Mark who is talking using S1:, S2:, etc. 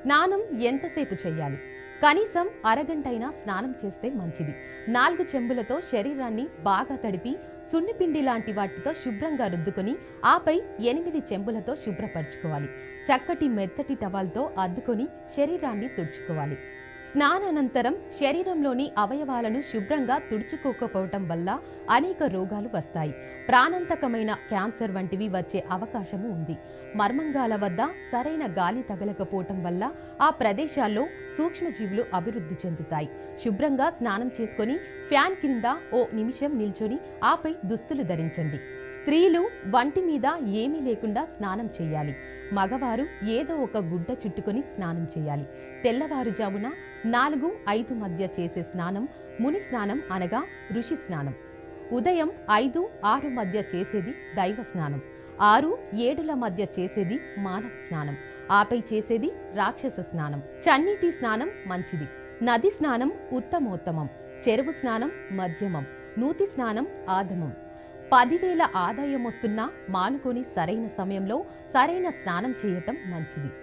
S1: స్నానం ఎంతసేపు చేయాలి? కనీసం అరగంటైనా స్నానం చేస్తే మంచిది. నాలుగు చెంబులతో శరీరాన్ని బాగా తడిపి సున్నిపిండి లాంటి వాటితో శుభ్రంగా రుద్దుకొని ఆపై ఎనిమిది చెంబులతో శుభ్రపరచుకోవాలి. చక్కటి మెత్తటి టవాల్తో అద్దుకొని శరీరాన్ని తుడుచుకోవాలి. స్నానానంతరం శరీరంలోని అవయవాలను శుభ్రంగా తుడుచుకోకపోవటం వల్ల అనేక రోగాలు వస్తాయి. ప్రాణాంతకమైన క్యాన్సర్ వంటివి వచ్చే అవకాశము ఉంది. మర్మంగాల వద్ద సరైన గాలి తగలకపోవటం వల్ల ఆ ప్రదేశాల్లో సూక్ష్మజీవులు అభివృద్ధి చెందుతాయి. శుభ్రంగా స్నానం చేసుకొని ఫ్యాన్ కింద ఓ నిమిషం నిల్చొని ఆపై దుస్తులు ధరించండి. స్త్రీలు వంటి మీద ఏమీ లేకుండా స్నానం చేయాలి. మగవారు ఏదో ఒక గుడ్డ చుట్టుకొని స్నానం చేయాలి. తెల్లవారుజామున నాలుగు ఐదు మధ్య చేసే స్నానం ముని స్నానం అనగా ఋషి స్నానం. ఉదయం ఐదు ఆరు మధ్య చేసేది దైవ స్నానం. ఆరు ఏడుల మధ్య చేసేది మానవ స్నానం. ఆపై చేసేది రాక్షస స్నానం. చన్నీటి స్నానం మంచిది. నది స్నానం ఉత్తమోత్తమం. చెరువు స్నానం మధ్యమం. నూతి స్నానం ఆధమం పదివేల ఆదాయం వస్తున్నా మానుకొని సరైన సమయంలో సరైన స్నానం చేయటం మంచిది.